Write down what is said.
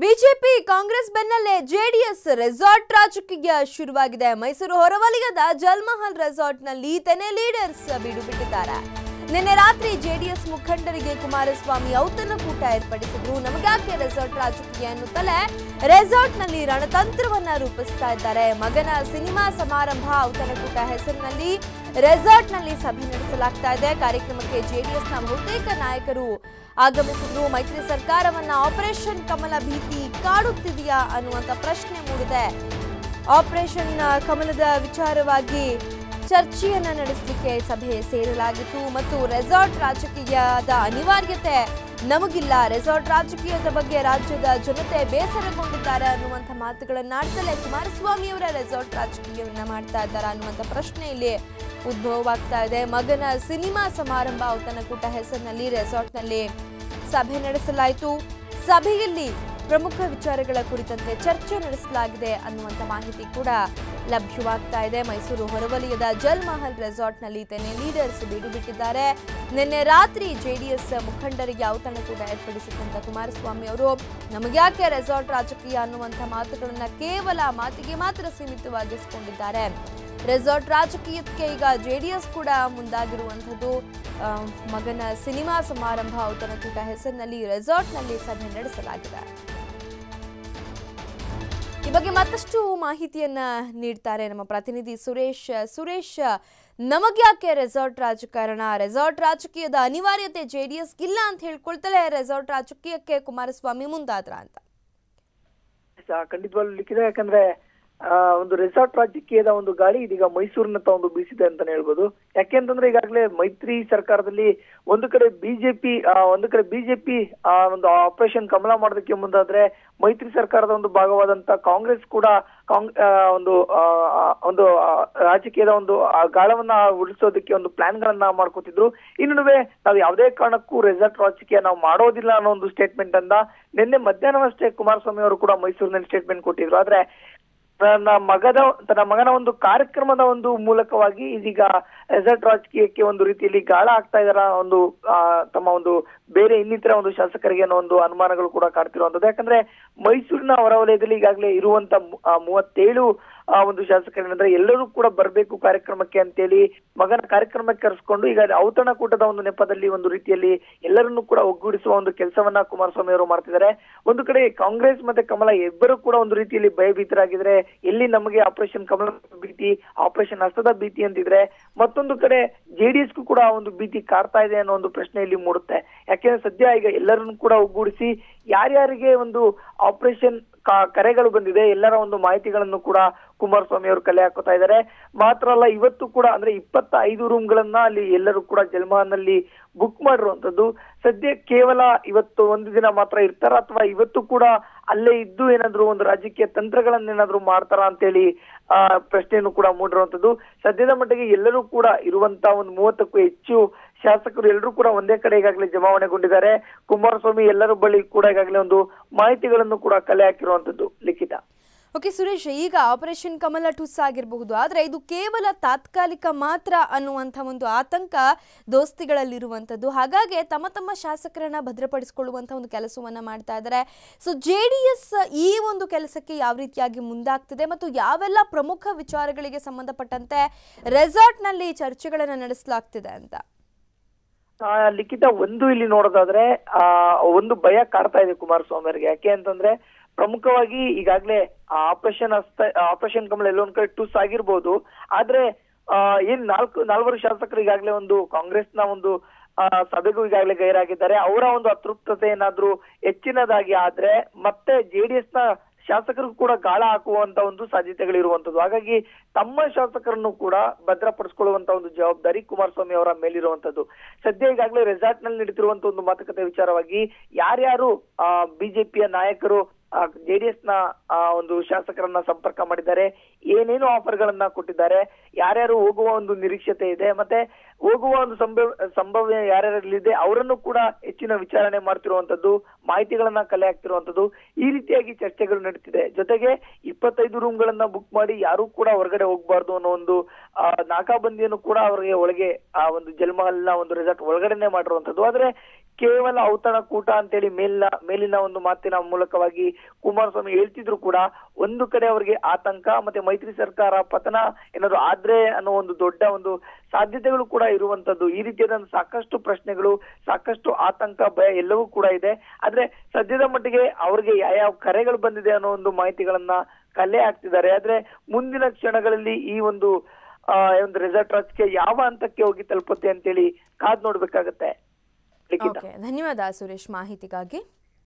BJP Congress ಬೆನ್ನಲ್ಲೇ JDS resort ರಾಜಕೀಯ ಶುರುವಾಗಿದೆ. ಮೈಸೂರು ಹೊರವಲಯದ ಜಲ್ಮಹಲ್ ರೆಸಾರ್ಟ್ನಲ್ಲಿ ತೆನೆ ಲೀಡರ್ಸ್ ಬೀಡು ಬಿಟ್ಟಿದ್ದಾರೆ ನಿನ್ನೆ ರಾತ್ರಿ ಜೆಡಿಎಸ್ ಮುಖಂಡರಿಗೆ ಕುಮಾರಸ್ವಾಮಿ ಔತಣಕೂಟ ಏರ್ಪಡಿಸಿದ್ರು. ನಮಗ್ಯಾಕೆ ರೆಸಾರ್ಟ್ ರಾಜಕೀಯ ಎನ್ನುತ್ತಲೇ ರೆಸಾರ್ಟ್ನಲ್ಲಿ ರಣತಂತ್ರವನ್ನ ರೂಪಿಸ್ತಾ ಇದ್ದಾರೆ. ಮಗನ ಸಿನಿಮಾ ಸಮಾರಂಭ ಔತಣಕೂಟ ಹೆಸರಿನಲ್ಲಿ ರೆಸಾರ್ಟ್ನಲ್ಲಿ ಸಭೆ ನಡೆಸಲಾಗ್ತಾ ಇದೆ. ಕಾರ್ಯಕ್ರಮಕ್ಕೆ ಜೆಡಿಎಸ್ನ ಬಹುತೇಕ ನಾಯಕರು ಆಗಮಿಸಿದ್ರು. ಮೈತ್ರಿ ಸರ್ಕಾರವನ್ನ ಆಪರೇಷನ್ ಕಮಲ ಭೀತಿ ಕಾಡುತ್ತಿದೆಯಾ ಅನ್ನುವಂಥ ಪ್ರಶ್ನೆ ಮೂಡಿದೆ. ಆಪರೇಷನ್ ಕಮಲದ ವಿಚಾರವಾಗಿ ಚರ್ಚೆಯನ್ನ ನಡೆಸಲಿಕ್ಕೆ ಸಭೆ ಸೇರಲಾಗಿತ್ತು ಮತ್ತು ರೆಸಾರ್ಟ್ ರಾಜಕೀಯದ ಅನಿವಾರ್ಯತೆ ನಮಗಿಲ್ಲ. ರೆಸಾರ್ಟ್ ರಾಜಕೀಯದ ಬಗ್ಗೆ ರಾಜ್ಯದ ಜನತೆ ಬೇಸರಗೊಂಡಿದ್ದಾರೆ ಅನ್ನುವಂಥ ಮಾತುಗಳನ್ನಾಡ್ತಲೇ ಕುಮಾರಸ್ವಾಮಿ ಅವರ ರೆಸಾರ್ಟ್ ರಾಜಕೀಯವನ್ನ ಮಾಡ್ತಾ ಇದ್ದಾರೆ ಅನ್ನುವಂಥ ಪ್ರಶ್ನೆ ಇಲ್ಲಿ ಉದ್ಭವವಾಗ್ತಾ ಇದೆ. ಮಗನ ಸಿನಿಮಾ ಸಮಾರಂಭ ಔತಣಕೂಟ ಹೆಸರಿನಲ್ಲಿ ರೆಸಾರ್ಟ್ನಲ್ಲಿ ಸಭೆ ನಡೆಸಲಾಯಿತು. ಸಭೆಯಲ್ಲಿ ಪ್ರಮುಖ ವಿಚಾರಗಳ ಕುರಿತಂತೆ ಚರ್ಚೆ ನಡೆಸಲಾಗಿದೆ ಅನ್ನುವಂಥ ಮಾಹಿತಿ ಕೂಡ ಲಭ್ಯವಾಗ್ತಾ ಇದೆ. ಮೈಸೂರು ಹೊರವಲಯದ ಜಲ್ ಮಹಲ್ ರೆಸಾರ್ಟ್ನಲ್ಲಿ ತೆನೆ ಲೀಡರ್ಸ್ ಬೀಡು ಬಿಟ್ಟಿದ್ದಾರೆ. ನಿನ್ನೆ ರಾತ್ರಿ ಜೆಡಿಎಸ್ ಮುಖಂಡರಿಗೆ ಔತಣಕೂಟ ಏರ್ಪಡಿಸಿದಂತ ಕುಮಾರಸ್ವಾಮಿ ಅವರು, ನಮಗ್ಯಾಕೆ ರೆಸಾರ್ಟ್ ರಾಜಕೀಯ ಅನ್ನುವಂಥ ಮಾತುಗಳನ್ನು ಕೇವಲ ಮಾತಿಗೆ ಮಾತ್ರ ಸೀಮಿತವಾಗಿಸಿಕೊಂಡಿದ್ದಾರೆ. ರೆಸಾರ್ಟ್ ರಾಜಕೀಯಕ್ಕೆ ಈಗ ಜೆಡಿಎಸ್ ಕೂಡ ಮುಂದಾಗಿರುವಂಥದ್ದು. ಮಗನ ಸಿನಿಮಾ ಸಮಾರಂಭ ಔತಣಕೂಟ ಹೆಸರಿನಲ್ಲಿ ರೆಸಾರ್ಟ್ನಲ್ಲಿ ಸಭೆ ನಡೆಸಲಾಗಿದೆ. ಈ ಬಗ್ಗೆ ಮತ್ತಷ್ಟು ಮಾಹಿತಿಯನ್ನ ನೀಡ್ತಾರೆ ನಮ್ಮ ಪ್ರತಿನಿಧಿ ಸುರೇಶ್. ಸುರೇಶ್ ನಮಗ್ಯಾಕೆ ರೆಸಾರ್ಟ್ ರಾಜಕಾರಣ? ರೆಸಾರ್ಟ್ ರಾಜಕೀಯದ ಅನಿವಾರ್ಯತೆ ಜೆಡಿಎಸ್ ಇಲ್ಲ ಅಂತ ಹೇಳ್ಕೊಳ್ತಲೇ ರೆಸಾರ್ಟ್ ರಾಜಕೀಯಕ್ಕೆ ಕುಮಾರಸ್ವಾಮಿ ಮುಂದಾದ್ರ ಅಂತ. ಖಂಡಿತವಾಗ್ಲೂ ಲಿಖಿತ, ಯಾಕಂದ್ರೆ ಒಂದು ರೆಸಾರ್ಟ್ ರಾಜಕೀಯದ ಒಂದು ಗಾಳಿ ಇದೀಗ ಮೈಸೂರಿನತ್ತ ಒಂದು ಬೀಸಿದೆ ಅಂತಾನೆ ಹೇಳ್ಬೋದು. ಯಾಕೆಂತಂದ್ರೆ ಈಗಾಗಲೇ ಮೈತ್ರಿ ಸರ್ಕಾರದಲ್ಲಿ ಒಂದು ಕಡೆ ಬಿಜೆಪಿ ಒಂದು ಕಡೆ ಬಿಜೆಪಿ ಒಂದು ಆಪರೇಷನ್ ಕಮಲ ಮಾಡೋದಕ್ಕೆ ಮುಂದಾದ್ರೆ ಮೈತ್ರಿ ಸರ್ಕಾರದ ಒಂದು ಭಾಗವಾದಂತ ಕಾಂಗ್ರೆಸ್ ಕೂಡ ಒಂದು ಆ, ಆ, ಒಂದು ರಾಜಕೀಯದ ಒಂದು ಆ ಗಾಳವನ್ನ ಉಳಿಸೋದಕ್ಕೆ ಒಂದು ಪ್ಲಾನ್ ಗಳನ್ನ ಮಾಡ್ಕೋತಿದ್ರು ಇನ್ನುವೆ ನಾವು ಯಾವುದೇ ಕಾರಣಕ್ಕೂ ರೆಸಾರ್ಟ್ ರಾಜಕೀಯ ನಾವು ಮಾಡೋದಿಲ್ಲ ಅನ್ನೋ ಒಂದು ಸ್ಟೇಟ್ಮೆಂಟ್ ಅಂದ. ನಿನ್ನೆ ಮಧ್ಯಾಹ್ನವಷ್ಟೇ ಕುಮಾರಸ್ವಾಮಿ ಅವರು ಕೂಡ ಮೈಸೂರಿನಲ್ಲಿ ಸ್ಟೇಟ್ಮೆಂಟ್ ಕೊಟ್ಟಿದ್ರು. ಆದ್ರೆ ತನ್ನ ಮಗದ, ತನ್ನ ಮಗನ ಒಂದು ಕಾರ್ಯಕ್ರಮದ ಒಂದು ಮೂಲಕವಾಗಿ ಇದೀಗ ರೆಸಾರ್ಟ್ ರಾಜಕೀಯಕ್ಕೆ ಒಂದು ರೀತಿಯಲ್ಲಿ ಗಾಳ ಆಗ್ತಾ ಇದಾರ ಒಂದು ತಮ್ಮ ಒಂದು ಬೇರೆ ಇನ್ನಿತರ ಒಂದು ಶಾಸಕರಿಗೆ ಅನ್ನೋ ಒಂದು ಅನುಮಾನಗಳು ಕೂಡ ಕಾಡ್ತಿರುವಂತದ್ದು ಯಾಕಂದ್ರೆ ಮೈಸೂರಿನ ಹೊರವಲಯದಲ್ಲಿ ಈಗಾಗಲೇ ಇರುವಂತ ಮೂವತ್ತೇಳು ಆ, ಒಂದು ಶಾಸಕರೇನಂದ್ರೆ ಎಲ್ಲರೂ ಕೂಡ ಬರಬೇಕು ಕಾರ್ಯಕ್ರಮಕ್ಕೆ ಅಂತೇಳಿ ಮಗನ ಕಾರ್ಯಕ್ರಮಕ್ಕೆ ಕರೆಸ್ಕೊಂಡು ಈಗ ಔತಣಕೂಟದ ಒಂದು ನೆಪದಲ್ಲಿ ಒಂದು ರೀತಿಯಲ್ಲಿ ಎಲ್ಲರನ್ನೂ ಕೂಡ ಒಗ್ಗೂಡಿಸುವ ಒಂದು ಕೆಲಸವನ್ನ ಕುಮಾರಸ್ವಾಮಿ ಅವರು ಮಾಡ್ತಿದ್ದಾರೆ. ಒಂದು ಕಡೆ ಕಾಂಗ್ರೆಸ್ ಮತ್ತೆ ಕಮಲ ಇಬ್ಬರು ಕೂಡ ಒಂದು ರೀತಿಯಲ್ಲಿ ಭಯಭೀತರಾಗಿದ್ರೆ ಎಲ್ಲಿ ನಮಗೆ ಆಪರೇಷನ್ ಕಮಲ ಭೀತಿ ಆಪರೇಷನ್ ಹಸ್ತದ ಭೀತಿ ಅಂತಿದ್ರೆ ಮತ್ತೊಂದು ಕಡೆ ಜೆಡಿಎಸ್ಗೂ ಕೂಡ ಒಂದು ಭೀತಿ ಕಾಡ್ತಾ ಇದೆ ಅನ್ನೋ ಒಂದು ಪ್ರಶ್ನೆ ಇಲ್ಲಿ ಮೂಡುತ್ತೆ. ಯಾಕೆಂದ್ರೆ ಸದ್ಯ ಈಗ ಎಲ್ಲರನ್ನು ಕೂಡ ಒಗ್ಗೂಡಿಸಿ ಯಾರ್ಯಾರಿಗೆ ಒಂದು ಆಪರೇಷನ್ ಕರೆಗಳು ಬಂದಿದೆ, ಎಲ್ಲರ ಒಂದು ಮಾಹಿತಿಗಳನ್ನು ಕೂಡ ಕುಮಾರಸ್ವಾಮಿ ಅವರು ಕಲೆ ಹಾಕೋತಾ ಇದ್ದಾರೆ. ಮಾತ್ರ ಅಲ್ಲ, ಇವತ್ತು ಕೂಡ ಅಂದ್ರೆ ಇಪ್ಪತ್ತ ಐದು ರೂಮ್ಗಳನ್ನ ಅಲ್ಲಿ ಎಲ್ಲರೂ ಕೂಡ ಜಲ್ಮಾನಲ್ಲಿ ಬುಕ್ ಮಾಡಿರುವಂತದ್ದು ಸದ್ಯ ಕೇವಲ ಇವತ್ತು ಒಂದು ದಿನ ಮಾತ್ರ ಇರ್ತಾರ? ಅಥವಾ ಇವತ್ತು ಕೂಡ ಅಲ್ಲೇ ಇದ್ದು ಏನಾದ್ರು ಒಂದು ರಾಜಕೀಯ ತಂತ್ರಗಳನ್ನೇನಾದ್ರೂ ಮಾಡ್ತಾರ ಅಂತೇಳಿ, ಆ, ಪ್ರಶ್ನೆಯನ್ನು ಕೂಡ ಮೂಡಿರುವಂತದ್ದು. ಸದ್ಯದ ಮಟ್ಟಿಗೆ ಎಲ್ಲರೂ ಕೂಡ ಇರುವಂತ ಒಂದು ಮೂವತ್ತಕ್ಕೂ ಹೆಚ್ಚು ಶಾಸಕರು ಎಲ್ಲರೂ ಕೂಡ ಒಂದೇ ಕಡೆ ಈಗಾಗಲೇ ಜಮಾವಣೆಗೊಂಡಿದ್ದಾರೆ. ಕುಮಾರಸ್ವಾಮಿ ಎಲ್ಲರ ಬಳಿ ಕೂಡ ಈಗಾಗಲೇ ಒಂದು ಮಾಹಿತಿಗಳನ್ನು ಕೂಡ ಕಲೆ ಹಾಕಿರುವಂತದ್ದು ಲಿಖಿತ. ಓಕೆ, ಸುರೇಶ್, ಈಗ ಆಪರೇಷನ್ ಕಮಲ ಟುಸ್ ಆಗಿರಬಹುದು, ಆದರೆ ಇದು ಕೇವಲ ತಾತ್ಕಾಲಿಕ ಮಾತ್ರ ಅನ್ನುವಂಥ ಒಂದು ಆತಂಕ ದೋಸ್ತಿಗಳಲ್ಲಿರುವಂಥದ್ದು. ಹಾಗಾಗಿ ತಮ್ಮ ತಮ್ಮ ಶಾಸಕರನ್ನ ಭದ್ರಪಡಿಸಿಕೊಳ್ಳುವಂಥ ಒಂದು ಕೆಲಸವನ್ನ ಮಾಡ್ತಾ ಇದ್ದಾರೆ. ಸೊ ಜೆ ಈ ಒಂದು ಕೆಲಸಕ್ಕೆ ಯಾವ ರೀತಿಯಾಗಿ ಮುಂದಾಗ್ತಿದೆ ಮತ್ತು ಯಾವೆಲ್ಲ ಪ್ರಮುಖ ವಿಚಾರಗಳಿಗೆ ಸಂಬಂಧಪಟ್ಟಂತೆ ರೆಸಾರ್ಟ್ನಲ್ಲಿ ಚರ್ಚೆಗಳನ್ನು ನಡೆಸಲಾಗ್ತಿದೆ ಅಂತ? ಲಿಖಿತ ಒಂದು ಇಲ್ಲಿ ನೋಡೋದಾದ್ರೆ, ಆ, ಒಂದು ಭಯ ಕಾಡ್ತಾ ಇದೆ ಕುಮಾರಸ್ವಾಮಿ ಅವರಿಗೆ ಯಾಕೆ ಅಂತಂದ್ರೆ ಪ್ರಮುಖವಾಗಿ ಈಗಾಗ್ಲೇ ಆಪರೇಷನ್ ಆಪರೇಷನ್ ಕಮಲ ಎಲ್ಲೊಂದ್ ಕಡೆ ಟೂಸ್ ಆಗಿರ್ಬೋದು. ಆದ್ರೆ ಏನ್ ನಾಲ್ಕು, ನಾಲ್ವರು ಶಾಸಕರು ಈಗಾಗಲೇ ಒಂದು ಕಾಂಗ್ರೆಸ್ನ ಒಂದು ಸಭೆಗೂ ಈಗಾಗಲೇ ಗೈರಾಗಿದ್ದಾರೆ. ಅವರ ಒಂದು ಅತೃಪ್ತತೆ ಏನಾದ್ರೂ ಹೆಚ್ಚಿನದಾಗಿ ಆದ್ರೆ, ಮತ್ತೆ ಜೆಡಿಎಸ್ನ ಶಾಸಕರಿಗೂ ಕೂಡ ಗಾಳ ಹಾಕುವಂತ ಒಂದು ಸಾಧ್ಯತೆಗಳಿರುವಂತದ್ದು ಹಾಗಾಗಿ ತಮ್ಮ ಶಾಸಕರನ್ನು ಕೂಡ ಭದ್ರಪಡಿಸಿಕೊಳ್ಳುವಂತ ಒಂದು ಜವಾಬ್ದಾರಿ ಕುಮಾರಸ್ವಾಮಿ ಅವರ ಮೇಲಿರುವಂತದ್ದು ಸದ್ಯ ಈಗಾಗಲೇ ರೆಸಾರ್ಟ್ನಲ್ಲಿ ನಡೀತಿರುವಂತ ಒಂದು ಮಾತುಕತೆ ವಿಚಾರವಾಗಿ ಯಾರ್ಯಾರು ಬಿಜೆಪಿಯ ನಾಯಕರು ಜೆಡಿಎಸ್ನ ಆ ಒಂದು ಶಾಸಕರನ್ನ ಸಂಪರ್ಕ ಮಾಡಿದ್ದಾರೆ. ಏನೇನು ಆಫರ್ಗಳನ್ನ ಕೊಟ್ಟಿದ್ದಾರೆ, ಯಾರ್ಯಾರು ಹೋಗುವ ಒಂದು ನಿರೀಕ್ಷತೆ ಇದೆ, ಮತ್ತೆ ಹೋಗುವ ಒಂದು ಸಂಭವ ಸಂಭಾವ್ಯ ಯಾರ್ಯಾರಲ್ಲಿದೆ, ಅವರನ್ನು ಕೂಡ ಹೆಚ್ಚಿನ ವಿಚಾರಣೆ ಮಾಡ್ತಿರುವಂತದ್ದು, ಮಾಹಿತಿಗಳನ್ನ ಕಲೆ ಹಾಕ್ತಿರುವಂತದ್ದು, ಈ ರೀತಿಯಾಗಿ ಚರ್ಚೆಗಳು ನಡೀತಿದೆ. ಜೊತೆಗೆ ಇಪ್ಪತ್ತೈದು ರೂಮ್ಗಳನ್ನ ಬುಕ್ ಮಾಡಿ ಯಾರು ಕೂಡ ಹೊರಗಡೆ ಹೋಗ್ಬಾರ್ದು ಅನ್ನೋ ಒಂದು ನಾಕಾಬಂದಿಯನ್ನು ಕೂಡ ಅವರಿಗೆ ಒಳಗೆ, ಆ, ಒಂದು ಜಲ್ಮಹಲ್ನ ಒಂದು ರೆಸಾರ್ಟ್ ಒಳಗಡೆನೆ ಮಾಡಿರುವಂತದ್ದು. ಆದ್ರೆ ಕೇವಲ ಔತಣ ಕೂಟ ಅಂತೇಳಿ ಮೇಲಿನ ಮೇಲಿನ ಒಂದು ಮಾತಿನ ಮೂಲಕವಾಗಿ ಕುಮಾರಸ್ವಾಮಿ ಹೇಳ್ತಿದ್ರು ಕೂಡ ಒಂದು ಕಡೆ ಅವರಿಗೆ ಆತಂಕ ಮತ್ತೆ ಮೈತ್ರಿ ಸರ್ಕಾರ ಪತನ ಏನಾದ್ರು ಆದ್ರೆ ಅನ್ನೋ ಒಂದು ದೊಡ್ಡ ಒಂದು ಸಾಧ್ಯತೆಗಳು ಕೂಡ ಇರುವಂತದ್ದು. ಈ ರೀತಿಯಾದ ಸಾಕಷ್ಟು ಪ್ರಶ್ನೆಗಳು, ಸಾಕಷ್ಟು ಆತಂಕ, ಭಯ ಎಲ್ಲವೂ ಕೂಡ ಇದೆ. ಆದ್ರೆ ಸದ್ಯದ ಮಟ್ಟಿಗೆ ಅವ್ರಿಗೆ ಯಾವ ಕರೆಗಳು ಬಂದಿದೆ ಅನ್ನೋ ಒಂದು ಮಾಹಿತಿಗಳನ್ನ ಕಲೆ ಹಾಕ್ತಿದ್ದಾರೆ. ಆದ್ರೆ ಮುಂದಿನ ಕ್ಷಣಗಳಲ್ಲಿ ಈ ಒಂದು ಒಂದು ರೆಸಾರ್ಟ್ ರಾಜಕೀಯ ಯಾವ ಹಂತಕ್ಕೆ ಹೋಗಿ ತಲುಪುತ್ತೆ ಅಂತೇಳಿ ಕಾದ್ ನೋಡ್ಬೇಕಾಗತ್ತೆ. ಧನ್ಯವಾದ ಸುರೇಶ್ ಮಾಹಿತಿಗಾಗಿ.